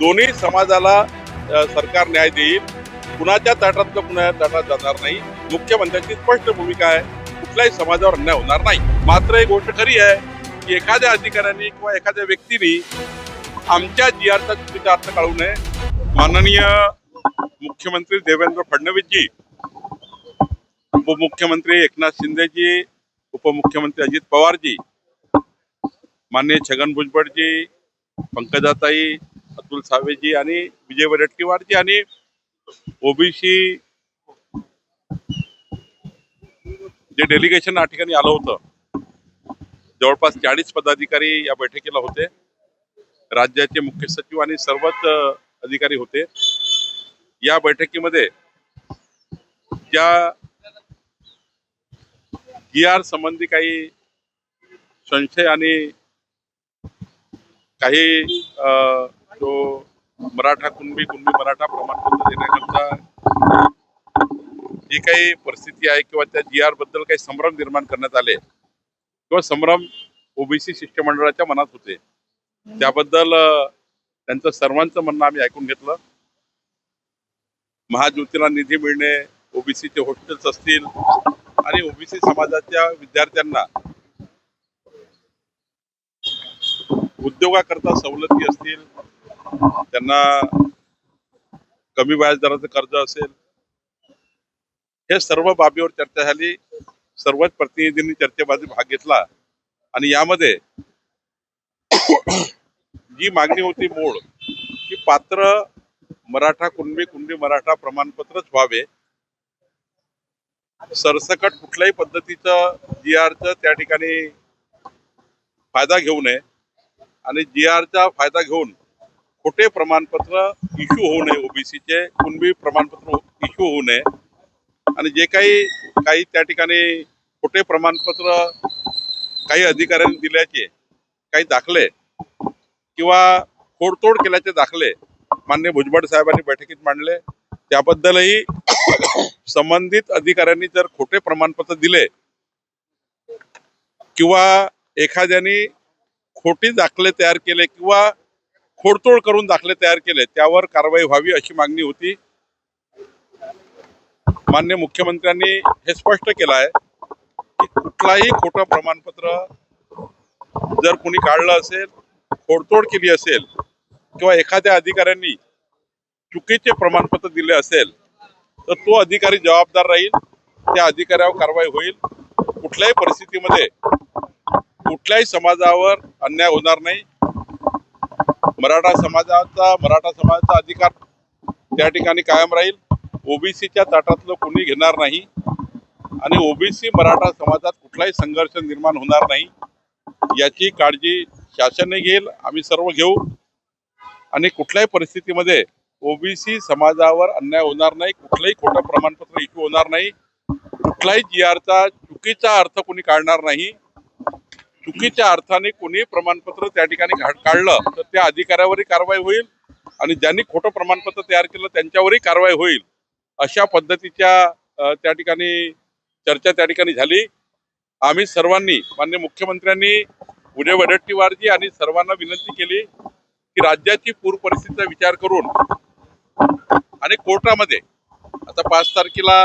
दोन्ही समाजाला सरकार न्याय देईल. कुणाच्या ताटातलं कुणाच्या ताटात जाणार नाही. मुख्यमंत्र्यांची स्पष्ट भूमिका आहे. कुठल्याही समाजावर अन्याय होणार नाही. मात्र एक गोष्ट खरी आहे की एखाद्या अधिकाऱ्यांनी किंवा एखाद्या व्यक्तीने आमच्या जी आरचा चुकीचा अर्थ काढू नये. माननीय मुख्यमंत्री देवेंद्र फडणवीसजी उपमुख्यमंत्री एकनाथ शिंदेजी उपमुख्यमंत्री अजित पवारजी माननीय छगन भुजबळजी पंकजाताई अतुल सावेजी आणि विजय वडेट्टीवारजी आणि ओबीसी जे डेलिगेशन या ठिकाणी आलं होतं जवळपास चाळीस पदाधिकारी या बैठकीला होते. राज्याचे मुख्य सचिव आणि सर्वच अधिकारी होते. या बैठकीमध्ये ज्या जी आर संबंधी काही संशय आणि काही जो मराठा कुणबी कुणबी मराठा प्रमाणपत्र देण्याकरता जी काही परिस्थिती आहे किंवा त्या जी आरबद्दल काही संभ्रम निर्माण करण्यात आले किंवा संभ्रम ओबीसी शिष्टमंडळाच्या मनात होते त्याबद्दल त्यांचं सर्वांचं म्हणणं आम्ही ऐकून घेतलं. महाज्योतीला निधी मिळणे ओबीसीचे हॉस्टेल्स असतील आणि ओबीसी समाजाच्या विद्यार्थ्यांना उद्योगाकरता सवलती असतील त्यांना कमी व्याजदराचं कर्ज असेल हे सर्व बाबीवर चर्चा झाली. सर्वच प्रतिनिधींनी चर्चेमध्ये भाग घेतला. आणि यामध्ये जी मागणी होती मूळ की पात्र मराठा कुणबी कुणबी मराठा प्रमाणपत्रच व्हावे. सरसकट कुठल्याही पद्धतीचं जी आरचं त्या ठिकाणी फायदा घेऊ नये. आणि जी आरचा फायदा घेऊन खोटे प्रमाणपत्र इश्यू होऊ नये ओबीसीचे कुणबी प्रमाणपत्र इश्यू होऊ नये. आणि जे काही काही त्या ठिकाणी खोटे प्रमाणपत्र काही अधिकाऱ्यांनी दिल्याचे काही दाखले किंवा खोडतोड केल्याचे दाखले मान्य भुजबळ साहेबांनी बैठकीत मांडले त्याबद्दलही संबंधित अधिकाऱ्यांनी जर खोटे प्रमाणपत्र दिले किंवा एखाद्याने खोटी दाखले तयार केले किंवा खोडतोड करून दाखले तयार केले. त्यावर कारवाई व्हावी अशी मागणी होती. मान्य मुख्यमंत्र्यांनी हे स्पष्ट केलं आहे की कुठलाही खोटं प्रमाणपत्र जर कोणी काढलं असेल खोडतोड केली असेल किंवा एखाद्या अधिकाऱ्यांनी चुकीचे प्रमाणपत्र दिले असेल तर तो अधिकारी जबाबदार राहील त्या अधिकाऱ्यावर कारवाई होईल. कुठल्याही परिस्थितीमध्ये कुठल्याही समाजावर अन्याय होणार नाही. मराठा समाजाचा मराठा समाजाचा अधिकार त्या ठिकाणी कायम राहील. ओबीसीच्या ताटातलं कोणी घेणार नाही. आणि ओबीसी मराठा समाजात कुठलाही संघर्ष निर्माण होणार नाही. याची काळजी शासनने घेईल. आम्ही सर्व घेऊ. आणि कुठल्याही परिस्थितीमध्ये ओबीसी समाजावर अन्याय होणार नाही. कुठलंही खोटं प्रमाणपत्र इश्यू होणार नाही. कुठलाही जी आरचा चुकीचा अर्थ कोणी काढणार नाही. चुकीच्या अर्थाने कोणी प्रमाणपत्र त्या ठिकाणी काढलं तर त्या अधिकाऱ्यावरही कारवाई होईल आणि ज्यांनी खोटं प्रमाणपत्र तयार केलं त्यांच्यावरही कारवाई होईल अशा पद्धतीच्या त्या ठिकाणी चर्चा त्या ठिकाणी झाली. आम्ही सर्वांनी मान्य मुख्यमंत्र्यांनी उदय वडट्टीवारजी आणि सर्वांना विनंती केली की राज्याची पूर परिस्थितीचा विचार करून आणि कोर्टामध्ये आता पाच तारखेला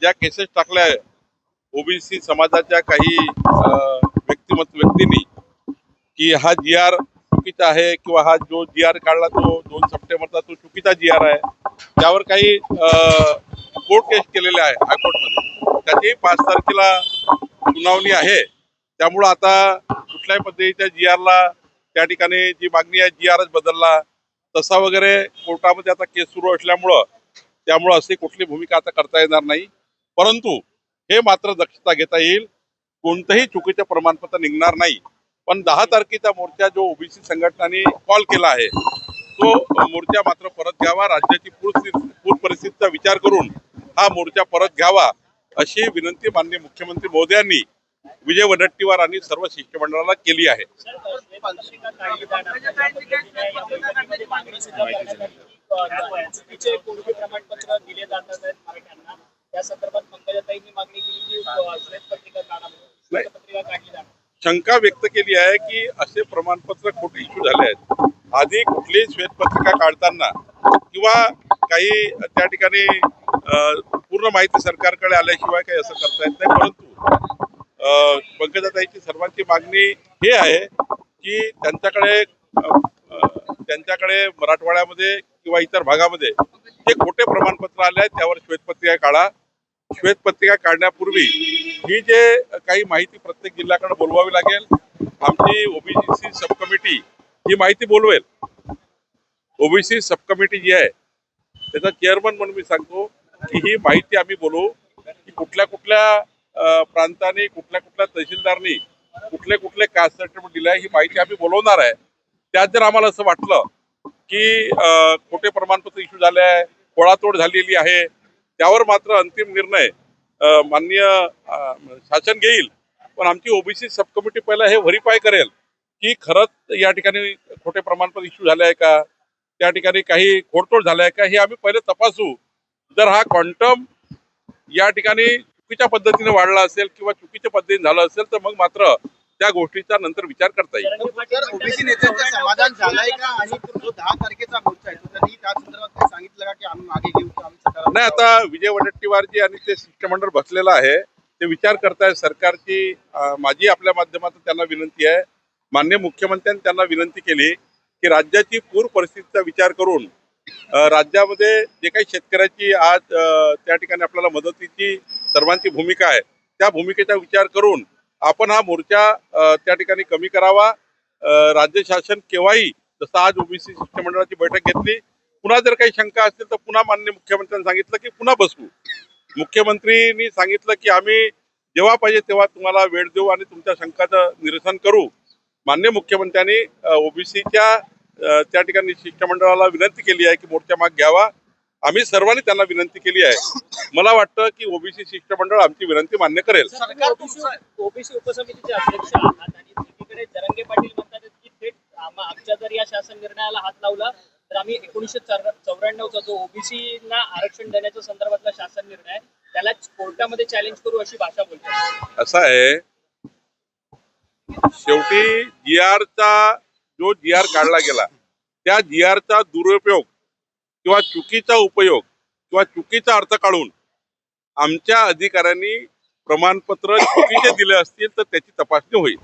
ज्या केसेस टाकल्या ओबीसी समाजाच्या काही अ, व्यक्तींनी की हा जी आर चुकीचा आहे किंवा हा जो जी आर काढला तो दोन सप्टेंबरचा तो चुकीचा जी आर आहे. त्यावर काही कोर्ट केस केलेले आहे हायकोर्टमध्ये. त्याची पाच तारखेला सुनावणी आहे. त्यामुळं आता कुठल्याही पद्धतीच्या जी आरला त्या ठिकाणी जी मागणी आहे जी आरच बदलला तसा वगैरे कोर्टामध्ये आता केस सुरू असल्यामुळं त्यामुळं अशी कुठली भूमिका आता करता येणार नाही. परंतु हे मात्र दक्षता घेता येईल. कोणतंही चुकीचं प्रमाणपत्र निघणार नाही. पण दहा तारखेचा मोर्चा जो ओबीसी संघटनांनी कॉल केला आहे तो मोर्चा मात्र परत घ्यावा. राज्याची पूर परिस्थितीचा विचार करून हा मोर्चा परत घ्यावा अशी विनंती माननीय मुख्यमंत्री मोदयांनी विजय वडट्टीवार आणि सर्व शिष्टमंडळाला केली आहे. प्रमाणपत्र दिले जातात आहेत मराठ्यांना त्या संदर्भात पंकजाताईंनी मागणी केली की अ, श्वेतपत्रिका काढा म्हणून. श्वेतपत्रिका काढली जाणार शंका व्यक्त केली आहे की असे प्रमाणपत्र खोटे इश्यू झाले आहेत. आधी कुठलीही श्वेतपत्रिका काढताना किंवा काही त्या ठिकाणी पूर्ण माहिती सरकारकडे आल्याशिवाय काही असं करता येत नाही. परंतु पंकजाताईची सर्वांची मागणी हे आहे की त्यांच्याकडे त्यांच्याकडे मराठवाड्यामध्ये किंवा इतर भागामध्ये जे खोटे प्रमाणपत्र आले आहेत त्यावर श्वेतपत्रिका काढा. श्वेतपत्रिका काढण्यापूर्वी ही जे काही माहिती प्रत्येक जिल्ह्याकडे बोलवावी लागेल आमची ओबीसी सब कमिटी ही माहिती बोलवेल. ओबीसी सब कमिटी जी आहे त्याचा चेअरमन म्हणून मी सांगतो की ही माहिती आम्ही बोलवू की कुठल्या कुठल्या प्रांताने कुठल्या कुठल्या तहसीलदारनी कुठले कुठले कास्ट सर्टिफिकेट दिले आहे ही माहिती आम्ही बोलवणार आहे. त्यात जर आम्हाला असं वाटलं की खोटे प्रमाणपत्र इश्यू झाले आहे खोळातोड झालेली आहे त्यावर मात्र अंतिम निर्णय माननीय शासन घेईल. पण आमची ओबीसी सब कमिटी पहिला हे व्हेरीफाय करेल की खरंच या ठिकाणी खोटे प्रमाणपत्र इश्यू झाले आहे का? त्या ठिकाणी काही खोडतोड झाल्या आहे का? हे आम्ही पहिले तपासू. जर हा क्वांटम या ठिकाणी चुकीच्या पद्धतीने वाढला असेल किंवा चुकीच्या पद्धतीने झालं असेल तर मग मात्र त्या गोष्टीचा नंतर विचार करता येईल. ओबीसी नेत्यांचं समाधान झालंय का आणि जो दहा तारखेचा मोर्चा आहे तो त्यांनी त्या संदर्भात सांगितलं का की आम्ही मागे घेऊ नाही आता विजय वडेट्टीवारजी आणि ते शिष्टमंडळ बसलेलं आहे ते विचार करताय. सरकारची माझी आपल्या माध्यमातून त्यांना विनंती आहे. मान्य मुख्यमंत्र्यांनी त्यांना विनंती केली की राज्याची पूर परिस्थितीचा विचार करून राज्यामध्ये जे काही शेतकऱ्याची आज त्या ठिकाणी आपल्याला मदतीची सर्वांची भूमिका आहे त्या भूमिकेचा विचार करून आपण हा मोर्चा त्या ठिकाणी कमी करावा. राज्य शासन केव्हाही जसं आज ओबीसी शिष्टमंडळाची बैठक घेतली पुन्हा जर काही शंका असतील तर पुन्हा मान्य मुख्यमंत्र्यांनी सांगितलं की पुन्हा बसवू मुख्यमंत्रीनी सांगितलं की आम्ही जेव्हा पाहिजे तेव्हा तुम्हाला वेळ देऊ आणि तुमच्या शंकाचं निरसन करू. मान्य मुख्यमंत्र्यांनी ओबीसीच्या त्या ठिकाणी शिष्टमंडळाला विनंती केली आहे की मोर्चा माग घ्यावा. आम्ही सर्वांनी त्यांना विनंती केली आहे. मला वाटतं की ओबीसी शिष्टमंडळ आमची विनंती मान्य करेल. सरकार ओबीसी उपसमितीचे अध्यक्ष जरंगे पाटील म्हणतात की थेट आम- आमच्या जर या शासन निर्णयाला हात लावला तर आम्ही एकोणीसशे चौऱ्याण्णवचा जो ओबीसीना आरक्षण देण्याच्या संदर्भातला शासन निर्णय त्याला कोर्टामध्ये चॅलेंज करू अशी भाषा बोलतात. असं आहे शेवटी जी आरचा जो जी आर काढला गेला त्या जी आरचा दुरुपयोग किंवा चुकीचा उपयोग किंवा चुकीचा अर्थ काढून आमच्या अधिकाऱ्यांनी प्रमाणपत्र चुकीचे दिले असतील तर त्याची तपासणी होईल.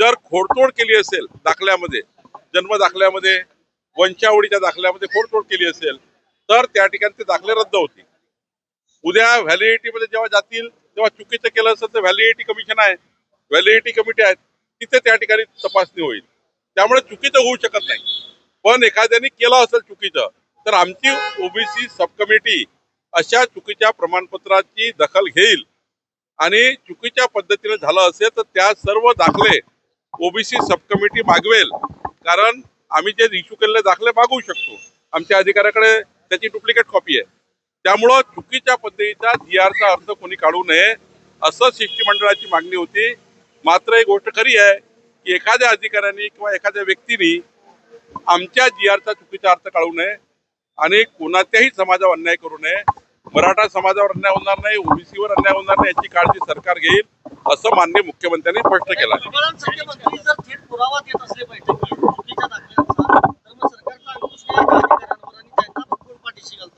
जर खोडतोड केली असेल दाखल्यामध्ये जन्म दाखल्यामध्ये वंशावळीच्या दाखल्यामध्ये खोडतोड केली असेल तर त्या ठिकाणी ते दाखले रद्द होतील. उद्या व्हॅलिडिटीमध्ये जेव्हा जातील तेव्हा चुकीचं केलं असेल तर व्हॅलिडिटी कमिशन आहे. व्हॅलिडिटी कमिटी आहे. तिथे त्या ठिकाणी तपासणी होईल. त्यामुळे चुकीचं होऊ शकत नाही. पण एखाद्याने केलं असेल चुकीचं तर आमची ओबीसी सब कमिटी अशा चुकीच्या प्रमाणपत्राची दखल घेईल. आणि चुकीच्या पद्धतीने झालं असेल तर त्या सर्व दाखले ओबीसी सब कमिटी मागवेल. कारण आम्ही जे इश्यू केलेले दाखले मागवू शकतो. आमच्या अधिकाऱ्याकडे त्याची डुप्लिकेट कॉपी आहे. त्यामुळं चुकीच्या पद्धतीचा जी आरचा अर्थ कोणी काढू नये असं शिष्टमंडळाची मागणी होती. मात्र एक गोष्ट खरी आहे की एखाद्या अधिकाऱ्यांनी किंवा एखाद्या व्यक्तीने आमच्या जी आरचा चुकीचा अर्थ काढू नये आणि कोणात्याही समाजावर अन्याय करू नये. मराठा समाजावर अन्याय होणार नाही ओबीसीवर अन्याय होणार नाही याची काळजी सरकार घेईल असं मान्य मुख्यमंत्र्यांनी स्पष्ट केलं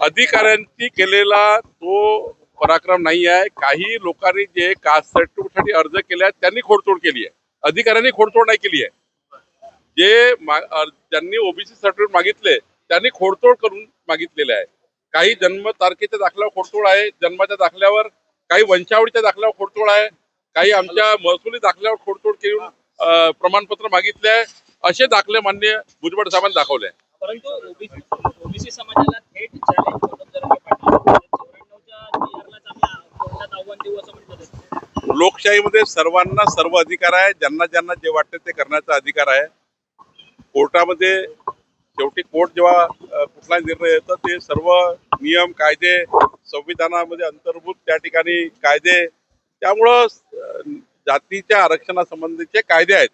अधिकाऱ्यांची केलेला तो पराक्रम नाही आहे. काही लोकांनी जे कास्ट सर्टिफिकेटसाठी अर्ज केले आहेत त्यांनी खोडतोड केली आहे. अधिकाऱ्यांनी खोडतोड नाही केली आहे. जे ज्यांनी ओबीसी सर्टिफिकेट मागितले त्यांनी खोडतोड करून मागितलेले आहे. काही जन्म तारखेच्या दाखल्यावर खोडतोड आहे जन्माच्या दाखल्यावर काही वंशावळीच्या दाखल्यावर खोडतोड आहे काही आमच्या महसुली दाखल्यावर खोडतोड करून प्रमाणपत्र मागितले आहे असे दाखले मान्य भुजबळ साहेबांनी दाखवले परंतु ओबीसी समाजाला थेट लोकशाहीमध्ये सर्वांना सर्व अधिकार आहे ज्यांना ज्यांना जे वाटते ते करण्याचा अधिकार आहे. कोर्टामध्ये शेवटी कोर्ट जेव्हा कुठलाही कुठला निर्णय येतं ते सर्व नियम कायदे संविधानामध्ये अंतर्भूत त्या ठिकाणी कायदे. त्यामुळं जातीच्या आरक्षणासंबंधीचे कायदे आहेत.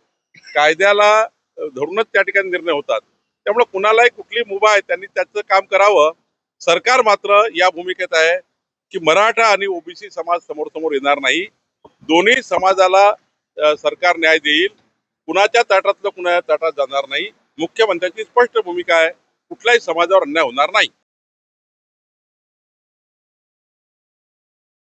कायद्याला धरूनच त्या ठिकाणी निर्णय होतात. त्यामुळे कुणालाही कुठली मुभा आहे त्यांनी त्याचं काम करावं. सरकार मात्र या भूमिकेत आहे की मराठा आणि ओबीसी समाज समोर समोर येणार नाही. दोन्ही समाजाला सरकार न्याय देईल. कुणाच्या ताटातलं कुणाच्या ताटात जाणार नाही. मुख्यमंत्र्यांची स्पष्ट भूमिका आहे. कुठल्याही समाजावर अन्याय होणार नाही.